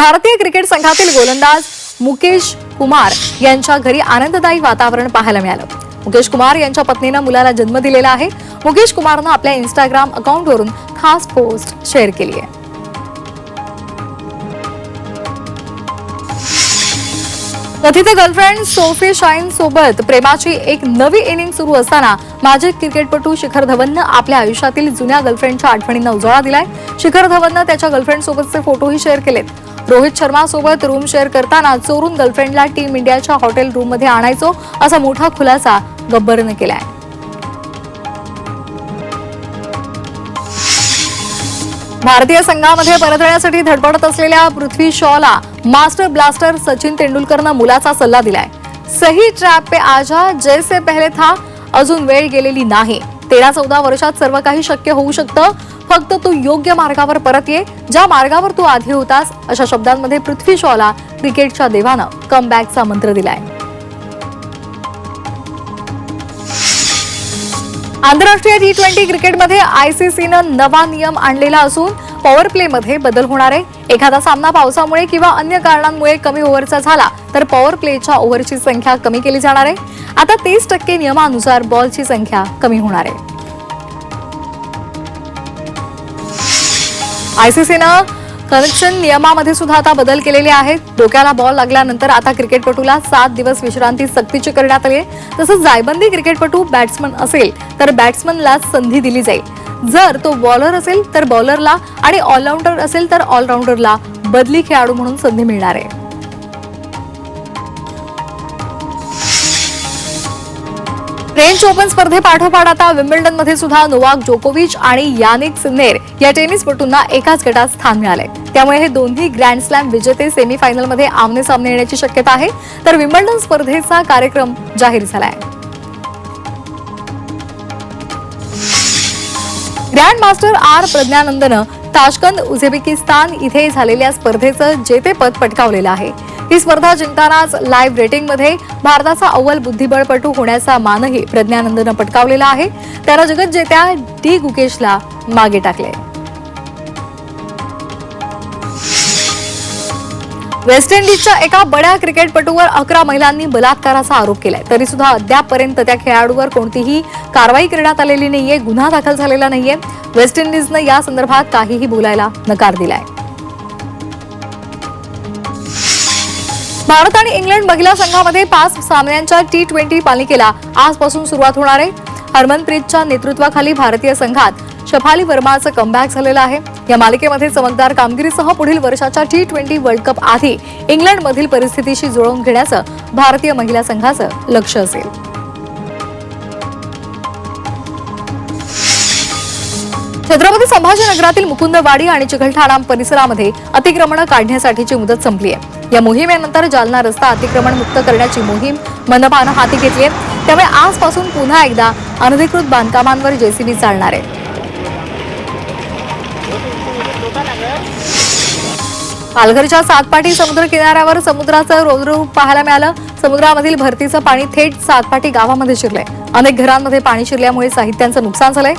भारतीय क्रिकेट संघातील गोलंदाज मुकेश कुमार यांच्या घरी आनंददायी वातावरण पाहायला मिळालं. मुकेश कुमार यांच्या पत्नीनं मुलाला जन्म दिलेला आहे. मुकेश कुमारनं आपल्या इंस्टाग्राम अकाउंटवरून खास पोस्ट शेअर केली आहे. कथित गर्लफ्रेंड सोफी शाईन सोबत प्रेमाची एक नवी इनिंग सुरू असताना माजी क्रिकेटपटू शिखर धवननं आपल्या आयुष्यातील जुन्या गर्लफ्रेंडच्या आठवणींना उजाळा दिलाय. शिखर धवननं त्याच्या गर्लफ्रेंड सोबतचे फोटोही शेअर केलेत. रोहित शर्मा सोबत रूम शेअर करताना चोरून गर्लफ्रेंडला टीम इंडियाच्या हॉटेल रूममध्ये आणायचो असा मोठा खुलासा गब्बरनं केलाय. भारतीय संघामध्ये परत येण्यासाठी धडपडत असलेल्या पृथ्वी शॉला मास्टर ब्लास्टर सचिन तेंडुलकरनं मुलाचा सल्ला दिलाय. सही ट्रॅप पे आजा जैसे पहले था अजून वेळ गेलेली नाही. तेरा चौदा वर्षात सर्व काही शक्य होऊ शकतं फक्त तू योग्य मार्गावर परत ये ज्या मार्गावर तू आधी होतास अशा शब्दांमध्ये पृथ्वी शॉला क्रिकेटच्या देवानं कमबॅकचा मंत्र दिलाय. आंतरराष्ट्रीय टी ट्वेंटी क्रिकेटमध्ये आयसीसीनं नवा नियम आणलेला असून पॉवर प्लेमध्ये बदल होणार आहे. एखादा सामना पावसामुळे किंवा अन्य कारणांमुळे कमी ओव्हरचा झाला तर पॉवर प्लेच्या ओव्हरची संख्या कमी केली जाणार आहे. आता तीस टक्के नियमानुसार बॉलची संख्या कमी होणार आहे. आयसीसीनं कनेक्शन नियमामध्ये सुद्धा आता बदल केलेले आहेत. डोक्याला बॉल लागल्यानंतर आता क्रिकेटपटूला सात दिवस विश्रांती सक्तीची करण्यात आली आहे तसंच जायबंदी क्रिकेटपटू बॅट्समन असेल तर बॅट्समनला संधी दिली जाईल. जर तो बॉलर असेल तर बॉलरला आणि ऑलराऊंडर असेल तर ऑलराऊंडरला बदली खेळाडू म्हणून संधी मिळणार आहे. फ्रेंच ओपन स्पर्धेपाठोपाठ आता विम्बल्डनमध्ये सुद्धा नोवाक जोकोविच आणि यानिक सिन्नेर या टेनिसपटूंना एकाच गटात स्थान मिळालंय. त्यामुळे हे दोन्ही ग्रँड स्लॅम विजेते सेमीफायनलमध्ये आमने सामने येण्याची शक्यता आहे. तर विम्बल्डन स्पर्धेचा कार्यक्रम जाहीर झालाय. ग्रँड मास्टर आर प्रज्ञानंदनं ताशकंद उझबेकिस्तान इथे झालेल्या स्पर्धेचं जेतेपद पटकावलेलं आहे. ही स्पर्धा जिंकतानाच लाईव्ह रेटिंगमध्ये भारताचा अव्वल बुद्धिबळपटू होण्याचा मानही प्रज्ञानंदनं पटकावलेला आहे. त्याला जगतजेत्या डी गुकेशला मागे टाकले वेस्ट इंडिजच्या एका बड्या क्रिकेटपटूवर अकरा महिलांनी बलात्काराचा आरोप केलाय. तरी सुद्धा अद्यापपर्यंत त्या खेळाडूवर कोणतीही कारवाई करण्यात आलेली नाहीये गुन्हा दाखल झालेला नाहीये. वेस्ट इंडिजनं या संदर्भात काहीही बोलायला नकार दिलाय. भारत आणि इंग्लंड महिला संघामध्ये पाच सामन्यांच्या टी ट्वेंटी मालिकेला आजपासून सुरुवात होणार आहे. हरमनप्रीतच्या नेतृत्वाखाली भारतीय संघात शफाली वर्माचं कमबॅक झालेलं आहे. या मालिकेमध्ये चमकदार कामगिरीसह पुढील वर्षाच्या टी ट्वेंटी वर्ल्ड कप आधी इंग्लंडमधील परिस्थितीशी जुळवून घेण्याचं भारतीय महिला संघाचं लक्ष असेल. छत्रपती संभाजीनगरातील मुकुंदवाडी आणि चिखलठाणा परिसरामध्ये अतिक्रमण काढण्यासाठीची मुदत संपली आहे या मोहिमेनंतर जालना रस्ता अतिक्रमण मुक्त करण्याची मोहीम मनपानं हाती घेतली आहे त्यामुळे आजपासून पुन्हा एकदा अनधिकृत बांधकामांवर जेसीबी चालणार आहे. पालघरच्या सातपाटी समुद्र किनाऱ्यावर समुद्राचं रौद्ररूप पाहायला मिळालं. समुद्रामधील भरतीचं पाणी थेट सातपाटी गावामध्ये शिरलंय. अनेक घरांमध्ये पाणी शिरल्यामुळे साहित्यांचं नुकसान झालंय.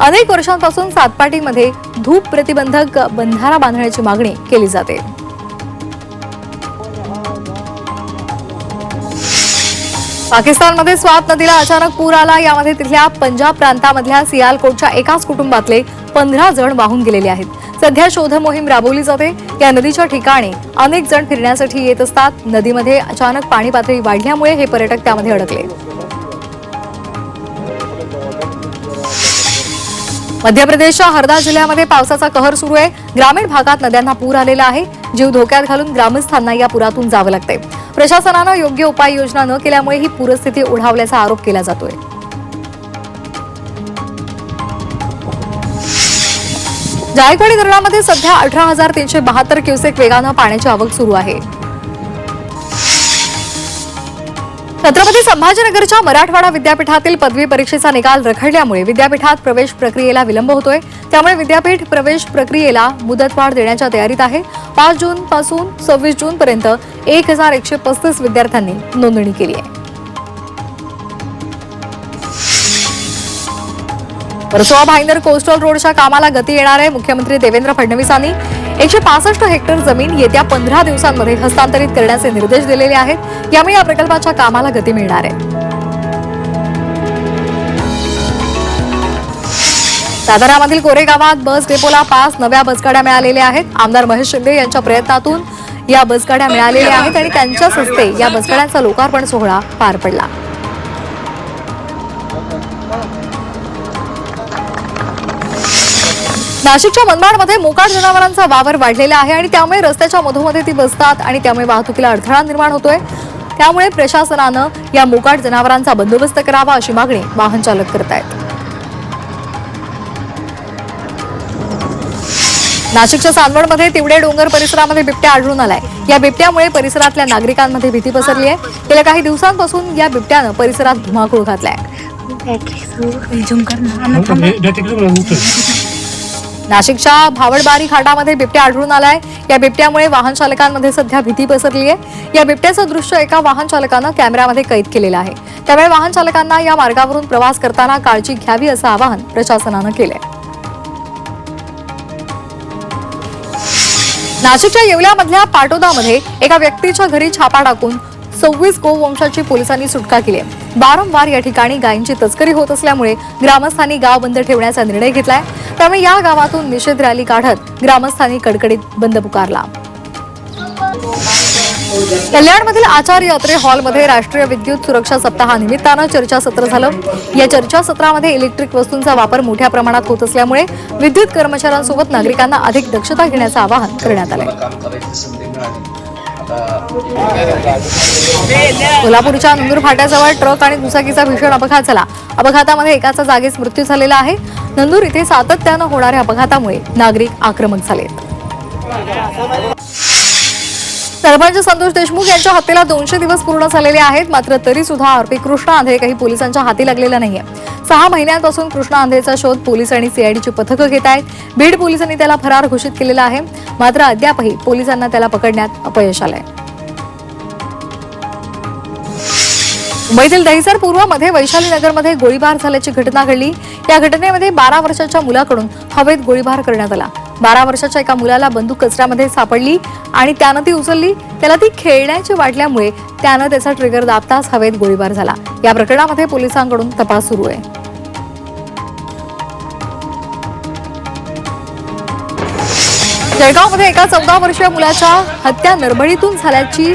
अनेक वर्षांपासून सातपाटीमध्ये धूप प्रतिबंधक बंधारा बांधण्याची मागणी केली जाते. पाकिस्तानमध्ये स्वात नदीला अचानक पूर आला. यामध्ये तिथल्या पंजाब प्रांतामधल्या सियालकोटच्या एकाच कुटुंबातले पंधरा जण वाहून गेलेले आहेत. सध्या शोध मोहीम राबवली जाते. या नदीच्या ठिकाणी अनेक जण फिरण्यासाठी येत असतात. नदीमध्ये अचानक पाणी पातळी वाढल्यामुळे हे पर्यटक त्यामध्ये अडकले. मध्य प्रदेशच्या हरदा जिल्ह्यामध्ये पावसाचा कहर सुरू आहे. ग्रामीण भागात नद्यांना पूर आलेला आहे. जीव धोक्यात घालून ग्रामस्थांना या पुरातून जावं लागतंय. प्रशासनानं योग्य उपाययोजना न केल्यामुळे ही पूरस्थिती ओढावल्याचा आरोप केला जातोय. जायकवाडी धरणामध्ये सध्या अठरा हजार तीनशे बहात्तर क्युसेक वेगानं पाण्याची आवक सुरू आहे. छत्रपती संभाजीनगरच्या मराठवाडा विद्यापीठातील पदवी परीक्षेचा निकाल रखडल्यामुळे विद्यापीठात प्रवेश प्रक्रियेला विलंब होतोय. त्यामुळे विद्यापीठ प्रवेश प्रक्रियेला मुदतवाढ देण्याच्या तयारीत आहे. पाच जून पासून सव्वीस जून पर्यंत एक हजार एकशे पस्तीस विद्यार्थ्यांनी नोंदणी केली आहे. वर्सोवा भाईंदर कोस्टल रोडच्या कामाला गती येणार आहे. मुख्यमंत्री देवेंद्र फडणवीसांनी एकशे पासष्ट हेक्टर जमीन येत्या पंधरा दिवसांमध्ये हस्तांतरित करण्याचे निर्देश दिलेले आहेत. यामुळे या प्रकल्पाच्या कामाला गती मिळणार आहे. सातारामधील कोरेगावात बस डेपोला पाच नव्या बसगाड्या मिळालेल्या आहेत. आमदार महेश शिंदे यांच्या प्रयत्नातून या बसगाड्या मिळालेल्या आहेत आणि त्यांच्याच हस्ते या बसगाड्यांचा लोकार्पण सोहळा पार पडला. नाशिकच्या मनमाडमध्ये मोकाट जनावरांचा वावर वाढलेला आहे आणि त्यामुळे रस्त्याच्या मधोमध्ये ती बसतात आणि त्यामुळे वाहतुकीला अडथळा निर्माण होतोय. त्यामुळे प्रशासनानं या मोकाट जनावरांचा बंदोबस्त करावा अशी मागणी वाहन चालक करतायत नाशिकच्या चांदवडमध्ये तिवडे डोंगर परिसरामध्ये बिबट्या आढळून आलाय. या बिबट्यामुळे परिसरातल्या नागरिकांमध्ये भीती पसरली आहे गेल्या काही दिवसांपासून या बिबट्यानं परिसरात धुमाकूळ घातलाय. नाशिकच्या भावडबारी घाटामध्ये बिबट्या आढळून आलाय. या बिबट्यामुळे वाहन चालकांमध्ये सध्या भीती पसरली आहे. या बिबट्याचं दृश्य एका वाहन चालकानं कॅमेऱ्यामध्ये कैद केलेलं आहे. त्यामुळे वाहन चालकांना या मार्गावरून प्रवास करताना काळजी घ्यावी असं आवाहन प्रशासनानं केलंय. नाशिकच्या येवल्यामधल्या पाटोदामध्ये एका व्यक्तीच्या घरी छापा टाकून सव्वीस गोवंशाची पोलिसांनी सुटका केली आहे. वारंवार या ठिकाणी गायींची तस्करी होत असल्यामुळे ग्रामस्थांनी गाव बंद ठेवण्याचा निर्णय घेतलाय. त्यामुळे या गावातून निषेध रॅली काढत ग्रामस्थांनी कडकडीत बंद पुकारला. कल्याणमधील आचार्य यात्रे हॉलमध्ये राष्ट्रीय विद्युत सुरक्षा सप्ताहानिमित्तानं चर्चासत्र झालं. या चर्चासत्रामध्ये इलेक्ट्रिक वस्तूंचा वापर मोठ्या प्रमाणात होत असल्यामुळे विद्युत कर्मचाऱ्यांसोबत नागरिकांना अधिक दक्षता घेण्याचं आवाहन करण्यात आलंय. कोल्हापूरच्या नंदूर फाट्याजवळ ट्रक आणि दुचाकीचा भीषण अपघात झाला. अपघातामध्ये एकाचा जागीच मृत्यू झालेला आहे. नंदूर इथे सातत्यानं होणाऱ्या अपघातामुळे नागरिक आक्रमक झालेत. सरपंच संतोष देशमुख यांच्या हत्येला दोनशे दिवस पूर्ण झालेले आहेत. मात्र तरी सुद्धा आरोपी कृष्णा आंधळे काही पोलिसांच्या हाती लागलेला नाहीये. सहा महिन्यांपासून कृष्णा आंधळेचा शोध पोलीस आणि सीआयडीची पथकं घेत आहेत. बीड पोलिसांनी त्याला फरार घोषित केलेला आहे. मात्र अद्यापही पोलिसांना त्याला पकडण्यात अपयश आलंय. मुंबईतील दहिसर पूर्वमध्ये वैशाली नगरमध्ये गोळीबार झाल्याची घटना घडली. या घटनेमध्ये बारा वर्षाच्या मुलाकडून हवेत गोळीबार करण्यात आला. बारा वर्षाच्या एका मुलाला बंदूक कचऱ्यामध्ये सापडली आणि त्यानं ती उचलली. त्याला ती खेळण्याची वाटल्यामुळे त्यानं त्याचा ट्रिगर दाबताच हवेत गोळीबार झाला. या प्रकरणामध्ये पोलिसांकडून तपास सुरू आहे. जळगावमध्ये एका चौदा वर्षीय मुलाच्या हत्या नरबळीतून झाल्याची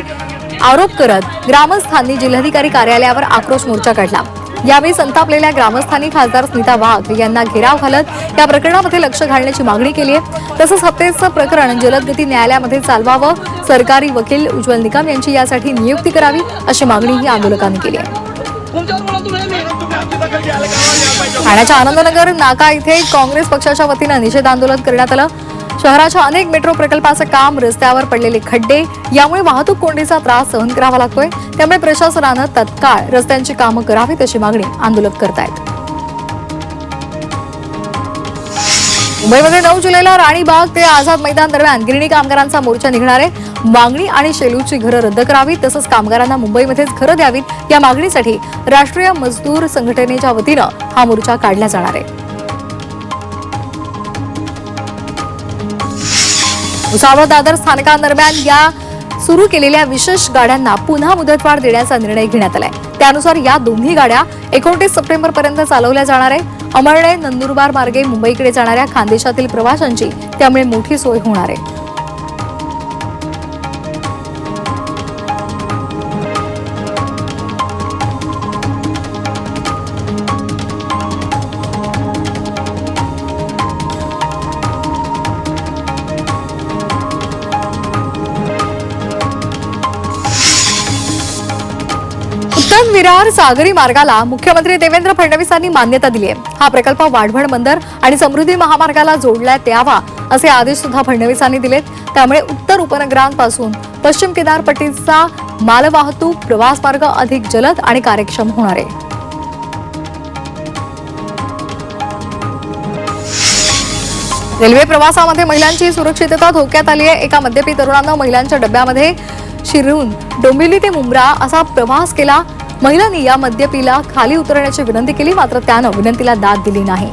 आरोप करत ग्रामस्थांनी जिल्हाधिकारी कार्यालयावर आक्रोश मोर्चा काढला. यावेळी संतापलेल्या ग्रामस्थांनी खासदार स्मिता वाघ यांना घेराव घालत या प्रकरणामध्ये लक्ष घालण्याची मागणी केली आहे. तसंच हत्येचं प्रकरण जलदगती न्यायालयामध्ये चालवावं सरकारी वकील उज्ज्वल निकम यांची यासाठी नियुक्ती करावी अशी मागणीही आंदोलकांनी केली आहे. ठाण्याच्या आनंदनगर नाका इथे काँग्रेस पक्षाच्या वतीनं निषेध आंदोलन करण्यात आलं. शहराच्या अनेक मेट्रो प्रकल्पाचं काम रस्त्यावर पडलेले खड्डे यामुळे वाहतूक कोंडीचा त्रास सहन करावा लागतोय. त्यामुळे प्रशासनानं तत्काळ रस्त्यांची कामं करावीत अशी मागणी आंदोलक करतायत. मुंबईमध्ये नऊ जुलैला राणीबाग ते आझाद मैदान दरम्यान गिरणी कामगारांचा मोर्चा निघणार आहे. मागणी आणि शेलूची घरं रद्द करावीत तसंच कामगारांना मुंबईमध्येच घरं द्यावीत. या मागणीसाठी राष्ट्रीय मजदूर संघटनेच्या वतीनं हा मोर्चा काढला जाणार आहे. भुसावळ दादर स्थानकांदरम्यान या सुरू केलेल्या विशेष गाड्यांना पुन्हा मुदतवाढ देण्याचा निर्णय घेण्यात आलाय. त्यानुसार या दोन्ही गाड्या एकोणतीस सप्टेंबर पर्यंत चालवल्या जाणार आहे. अमळणे नंदुरबार मार्गे मुंबईकडे जाणाऱ्या खानदेशातील प्रवाशांची त्यामुळे मोठी सोय होणार आहे. विरार सागरी मार्गाला मुख्यमंत्री देवेंद्र फडणवीसांनी मान्यता दिली आहे. हा प्रकल्प वाढवण बंदर आणि समृद्धी महामार्गाला जोडण्यात यावा असे आदेश सुद्धा फडणवीसांनी दिलेत. त्यामुळे उत्तर उपनगरांपासून पश्चिम किनारपट्टीचा मालवाहतूक प्रवास मार्ग अधिक जलद आणि कार्यक्षम होणार आहे. रेल्वे प्रवासामध्ये महिलांची सुरक्षितता धोक्यात आली आहे. एका मद्यपी तरुणानं महिलांच्या डब्यामध्ये शिरून डोंबिवली ते मुंब्रा असा प्रवास केला. महिलांनी या मद्यपीला खाली उतरण्याची विनंती केली मात्र त्यानं विनंतीला दाद दिली नाही.